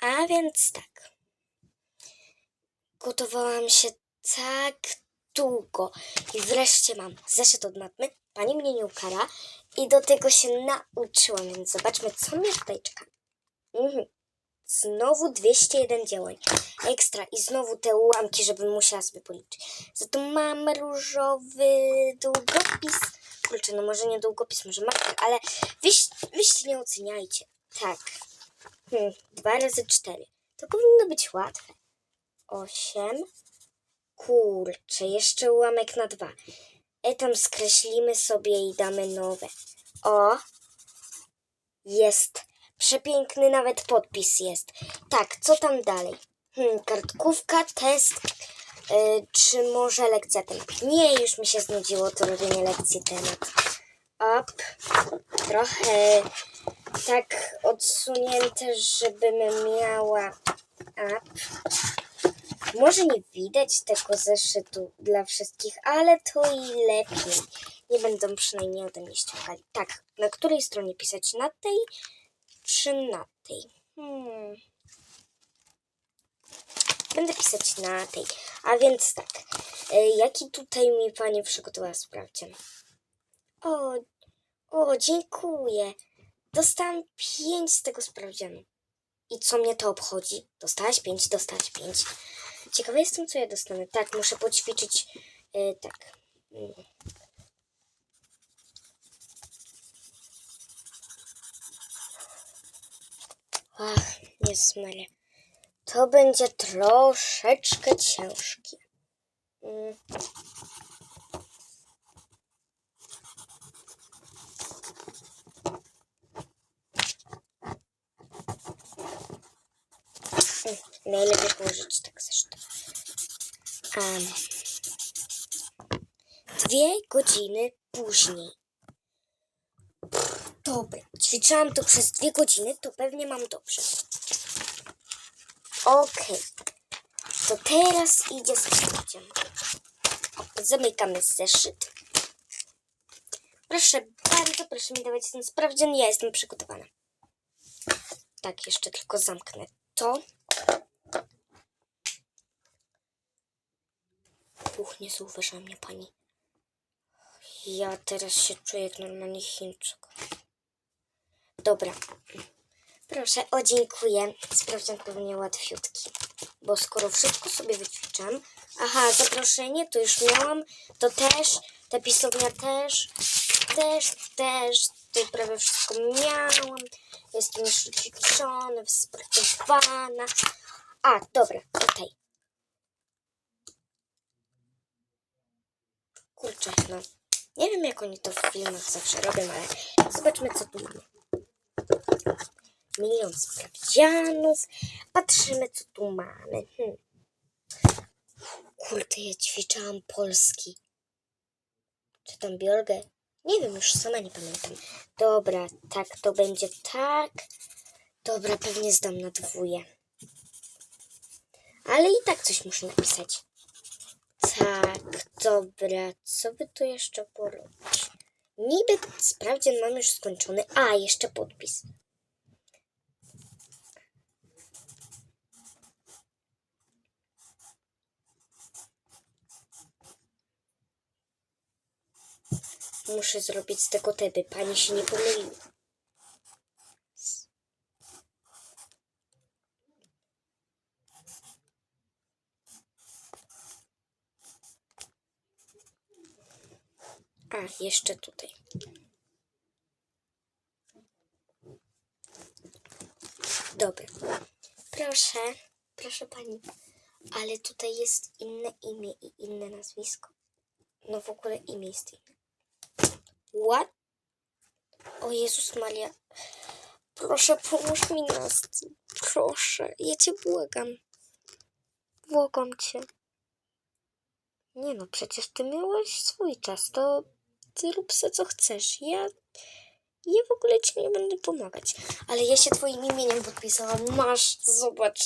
A więc tak. Gotowałam się tak długo i wreszcie mam zeszyt od matmy. Pani mnie nie ukara i do tego się nauczyłam, więc zobaczmy, co mnie tutaj czeka. Mhm. Znowu 201 działań. Ekstra. I znowu te ułamki, żebym musiała sobie policzyć. Za to mam różowy długopis. Kurczę, no może nie długopis, może marker, ale wyś, nie oceniajcie. Tak. Hmm, dwa razy cztery. To powinno być łatwe. Osiem. Kurczę, jeszcze ułamek na dwa. E tam skreślimy sobie i damy nowe. O! Jest. Przepiękny nawet podpis jest. Tak, co tam dalej? Hmm, kartkówka, test, yy, czy może lekcja temat? Nie, już mi się znudziło to robienie lekcji temat. Up, trochę tak odsunięte, żebym miała up. Może nie widać tego zeszytu dla wszystkich, ale to i lepiej. Nie będą przynajmniej ode mnie ściągali. Tak, na której stronie pisać? Na tej czy na tej? Hmm. Będę pisać na tej. A więc tak. E, jaki tutaj mi pani przygotowała sprawdzian? O, o, dziękuję. Dostałam pięć z tego sprawdzianu. I co mnie to obchodzi? Dostałaś pięć, dostałaś pięć. Ciekawa jestem, co ja dostanę. Tak, muszę poćwiczyć. E, tak. Mm. Ach, Jezus Maria. To będzie troszeczkę ciężkie. Mm, Najlepiej położyć tak zresztą. Um, dwie godziny później. Dobra, ćwiczyłam to przez dwie godziny, to pewnie mam dobrze. Okej. To teraz idzie sprawdzian. Zamykamy zeszyt. Proszę bardzo, proszę mi dawać ten sprawdzian. Ja jestem przygotowana. Tak, jeszcze tylko zamknę to. Uch, nie zauważyła mnie pani. Ja teraz się czuję jak normalnie Chińczyk. Dobra. Proszę, o dziękuję. Sprawdzian pewnie łatwiutki. Bo skoro wszystko sobie wyćwiczam. Aha, zaproszenie to już miałam. To też. Ta pisownia też. Też, też. To prawie wszystko miałam. Jestem już ćwiczona, wyspracowana. A, dobra, tutaj. Kurczę, no. Nie wiem, jak oni to w filmach zawsze robią, ale zobaczmy, co tu mamy. Milion sprawdzianów. Patrzymy, co tu mamy. Hmm. Kurde, ja ćwiczyłam polski. Czy tam biologę? Nie wiem, już sama nie pamiętam. Dobra, tak, to będzie tak. Dobra, pewnie zdam na dwóje. Ale i tak coś muszę napisać. Tak, dobra. Co by tu jeszcze porobić? Niby sprawdzian mam już skończony. A, jeszcze podpis. Muszę zrobić z tego teby. Pani się nie pomyliła. Jeszcze tutaj. Dobra. Proszę, proszę pani. Ale tutaj jest inne imię i inne nazwisko. No w ogóle imię jest inne. What? O Jezus Maria. Proszę, pomóż mi nas. Proszę, ja cię błagam. Błagam cię. Nie no, przecież ty miałeś swój czas, to ty rób se co chcesz. Ja, ja w ogóle ci nie będę pomagać. Ale ja się twoim imieniem podpisałam. Masz, zobacz.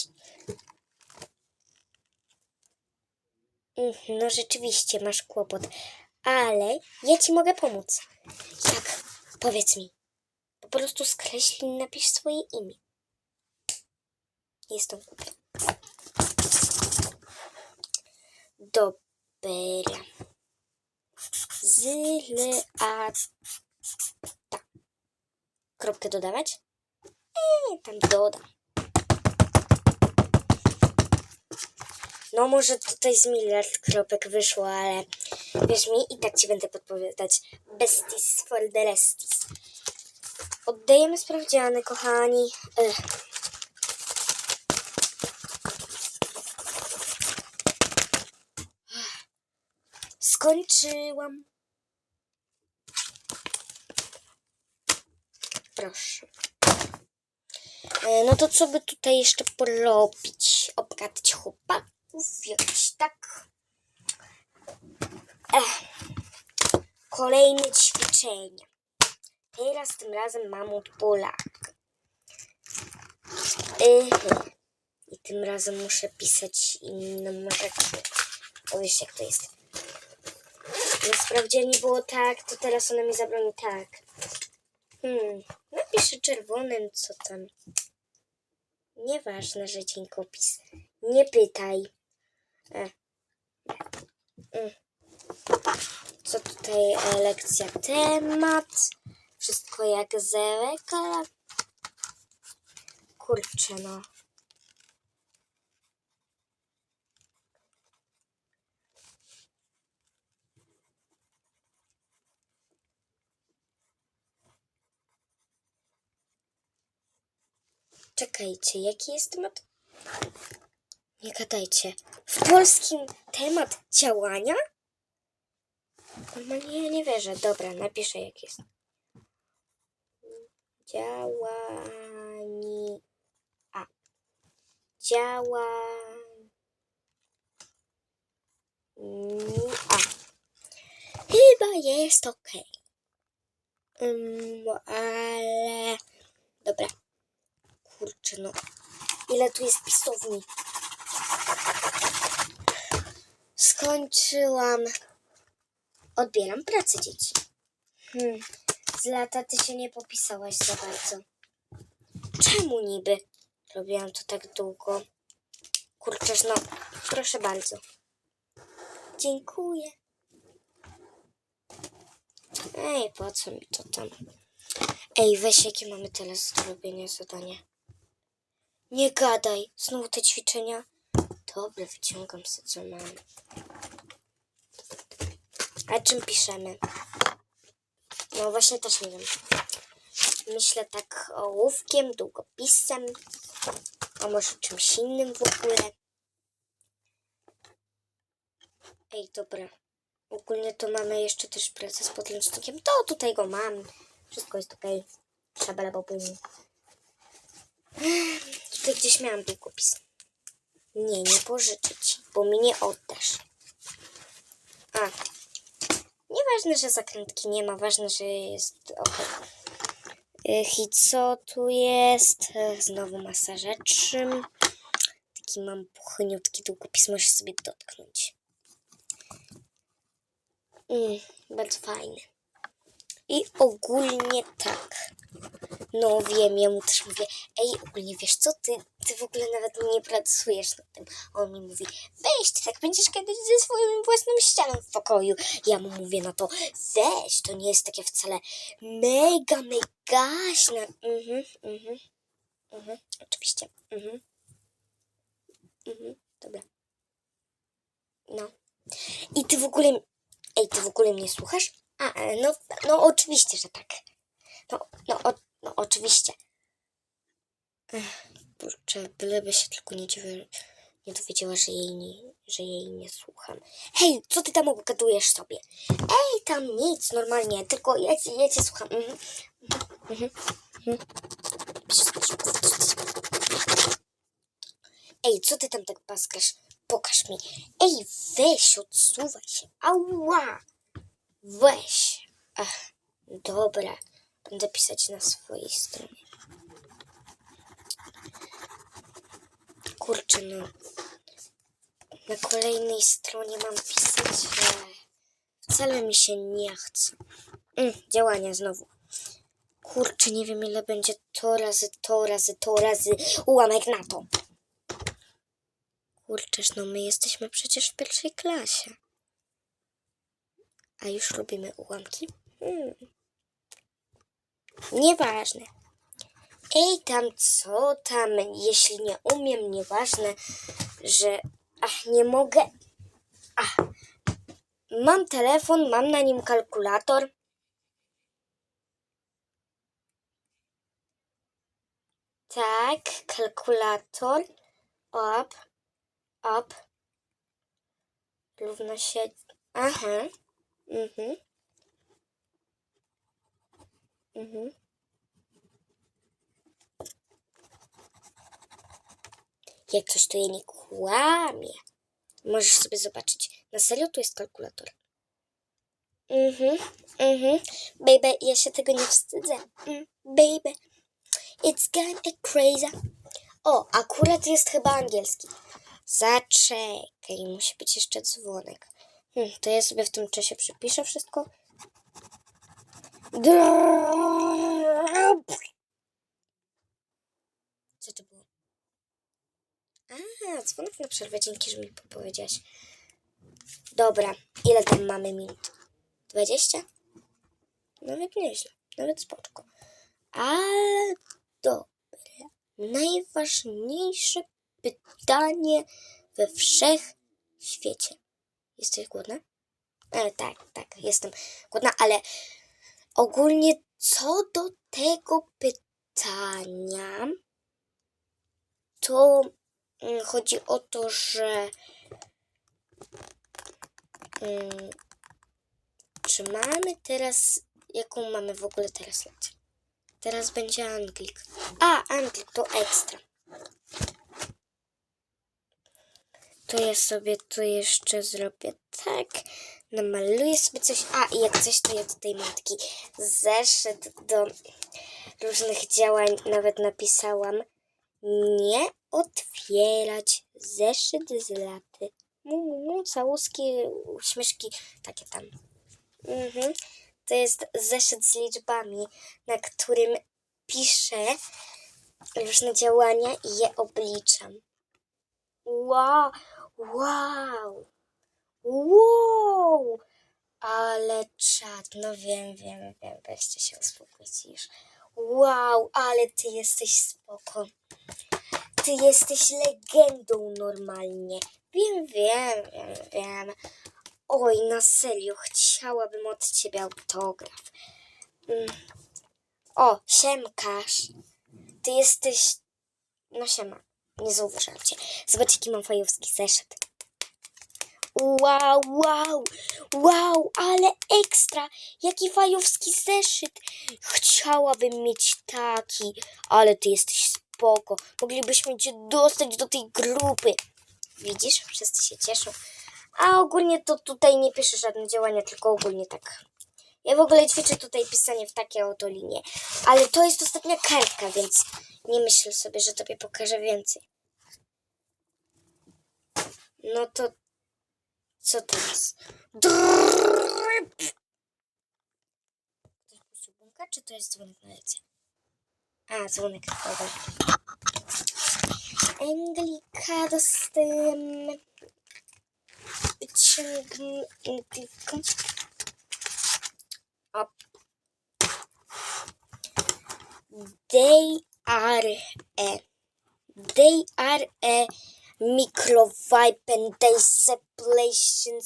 Mhm, No rzeczywiście, masz kłopot. Ale ja ci mogę pomóc. Jak? Powiedz mi. Po prostu skreśl i napisz swoje imię. Jestem głupia. Dobra. Zyle, a ta. Kropkę dodawać? Eee, tam dodam. No może tutaj z miliard kropek wyszło, ale wiesz mi, i tak ci będę podpowiadać. Besties for the resties. Oddajemy sprawdziany, kochani. Ech. Skończyłam. Proszę. E, No to co by tutaj jeszcze porobić? Obgadać chłopaków jakoś tak. Ech. Kolejne ćwiczenie. Teraz tym razem mamut Polak. Yy. I tym razem muszę pisać inną rzecz. O wiesz jak to jest. Na sprawdzianie było tak, to teraz ona mi zabroni tak. Hmm, napiszę czerwonym, co tam. Nieważne, że dziękopis. Nie pytaj. E. Mm. Co tutaj e, lekcja temat? Wszystko jak zwykle. Kurczę no. Czekajcie, jaki jest temat? Nie gadajcie. W polskim temat działania? Normalnie ja nie wierzę. Dobra, napiszę jak jest. Działani. A. Działa. A. Chyba jest ok. Um, ale. Dobra. Kurczę, no. Ile tu jest pisowni? Skończyłam. Odbieram pracę, dzieci. Hmm. Z lata ty się nie popisałaś za bardzo. Czemu niby? Robiłam to tak długo. Kurczę, no. Proszę bardzo. Dziękuję. Ej, po co mi to tam? Ej, weź, jakie mamy teraz do robienia zadania. Nie gadaj. Znowu te ćwiczenia. Dobra, wyciągam sobie, co mam. A czym piszemy? No właśnie też nie wiem. Myślę tak ołówkiem, długopisem, a może czymś innym w ogóle. Ej, dobra. Ogólnie to mamy jeszcze też pracę z podręcznikiem. To tutaj go mam. Wszystko jest okej. Okay. bum. Gdzieś miałam długopis. Nie, nie pożyczę ci, bo mi nie oddasz. A. Nieważne, że zakrętki nie ma, ważne, że jest ok. I co tu jest? Ech, Znowu masa rzeczy. Taki mam puchniutki długopis, możesz sobie dotknąć. Mm, bardzo fajny. I ogólnie tak. No wiem, ja mu też mówię, ej, ogólnie wiesz co, ty, ty w ogóle nawet nie pracujesz nad tym. On mi mówi, weź, ty tak będziesz kiedyś ze swoją własną ścianą w pokoju. Ja mu mówię na to, weź, to nie jest takie wcale mega, megaśne. Mhm, mhm, mhm, oczywiście, mhm, mhm, dobra. No. I ty w ogóle, ej, ty w ogóle mnie słuchasz? A, e, no, no oczywiście, że tak. No, no, o, no oczywiście. Kurczę, byleby się tylko nie, nie dowiedziała, że jej nie, że jej nie słucham. Hej, co ty tam obgadujesz sobie? Ej, tam nic, normalnie, tylko ja, cię- ja cię słucham. Mhm. Mhm. Mhm. Ej, co ty tam tak paskasz? Pokaż mi. Ej, weź, odsuwaj się. Ała! Weź. Ach, dobra. Będę pisać na swojej stronie. Kurczę, no. Na kolejnej stronie mam pisać, że wcale mi się nie chce. Mm, działania znowu. Kurczę, nie wiem ile będzie to razy to razy to razy ułamek na to. Kurczę, no my jesteśmy przecież w pierwszej klasie. A już lubimy ułamki? Hmm. Nieważne. Ej, tam co tam, jeśli nie umiem, nieważne, że... Ach, nie mogę. Ach, mam telefon, mam na nim kalkulator. Tak, kalkulator. Op, op. Równa się... Aha. Mhm. Mhm. Jak coś to ja nie kłamie. Możesz sobie zobaczyć. Na serio tu jest kalkulator. Mhm, mhm. Baby, ja się tego nie wstydzę. Mm, baby, it's kinda crazy. O, akurat jest chyba angielski. Zaczekaj, musi być jeszcze dzwonek. Hmm, to ja sobie w tym czasie przypiszę wszystko. Co to było? A, dzwonek na przerwę, dzięki, że mi powiedziałaś. Dobra, ile tam mamy minut? 20? Nawet nieźle, nawet spoczko. Ale dobre. Najważniejsze pytanie we wszechświecie. Jesteś głodna? E, tak, tak, jestem głodna, ale ogólnie co do tego pytania, to mm, chodzi o to, że mm, czy mamy teraz, jaką mamy w ogóle teraz lekcję? Teraz będzie Anglik. A, Anglik to ekstra. To ja sobie tu jeszcze zrobię tak. Namaluję sobie coś. A, i jak coś, to ja tutaj mam taki zeszyt do różnych działań. Nawet napisałam nie otwierać zeszyt z laty. Mu, mu, mu, całuski, uśmieszki, takie tam. Mhm. To jest zeszyt z liczbami, na którym piszę różne działania i je obliczam. Wow, wow, wow, ale czad, no wiem, wiem, wiem, weźcie się uspokoić już. Wow, ale ty jesteś spoko. Ty jesteś legendą normalnie. Wiem, wiem, wiem, wiem. Oj, na serio, chciałabym od ciebie autograf. Mm. O, siemkasz. Ty jesteś... No siema, nie zauważyłam cię. Zobacz, jaki mam fajowski zeszyt. Wow, wow, wow, ale ekstra! Jaki fajowski zeszyt! Chciałabym mieć taki, ale ty jesteś spoko. Moglibyśmy cię dostać do tej grupy. Widzisz, wszyscy się cieszą. A ogólnie to tutaj nie piszę żadne działania, tylko ogólnie tak. Ja w ogóle ćwiczę tutaj pisanie w takie oto linie. Ale to jest ostatnia kartka, więc nie myśl sobie, że tobie pokażę więcej. No to co teraz? Drrrr. To jest puścił bąka, czy to jest dzwonek na lekcję? A, dzwonek, dobra. Anglika dostałem ciągniętywką. Up. They are a they are a microvibe they PlayStation,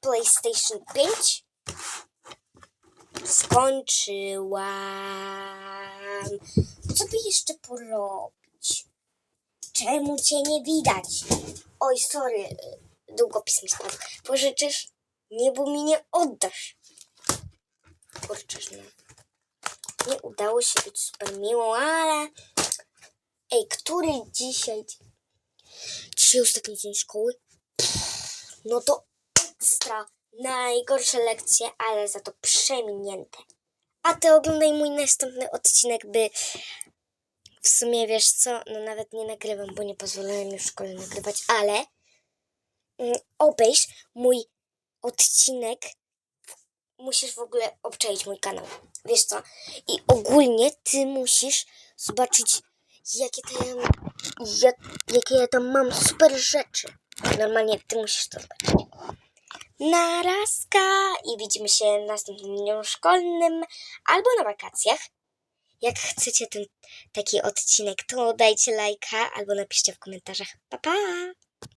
PlayStation 5 skończyłam. Co by jeszcze porobić? Czemu cię nie widać? Oj, sorry, długopis mi spadł. Pożyczysz? Nie, bo mi nie oddasz. Kurczę, no. Nie udało się być super miłą, ale... Ej, który dzisiaj... Dzisiaj ostatni dzień szkoły? No to ekstra. Najgorsze lekcje, ale za to przeminięte. A ty oglądaj mój następny odcinek, by w sumie wiesz co, no nawet nie nagrywam, bo nie pozwolałem już w szkole nagrywać, ale mm, obejrz mój odcinek. Musisz w ogóle obczaić mój kanał. Wiesz co? I ogólnie ty musisz zobaczyć, jakie, to ja, jak, jakie ja tam mam super rzeczy. Normalnie ty musisz to zobaczyć. Narazka i widzimy się w następnym dniu szkolnym albo na wakacjach. Jak chcecie ten taki odcinek, to dajcie lajka albo napiszcie w komentarzach. Pa, pa!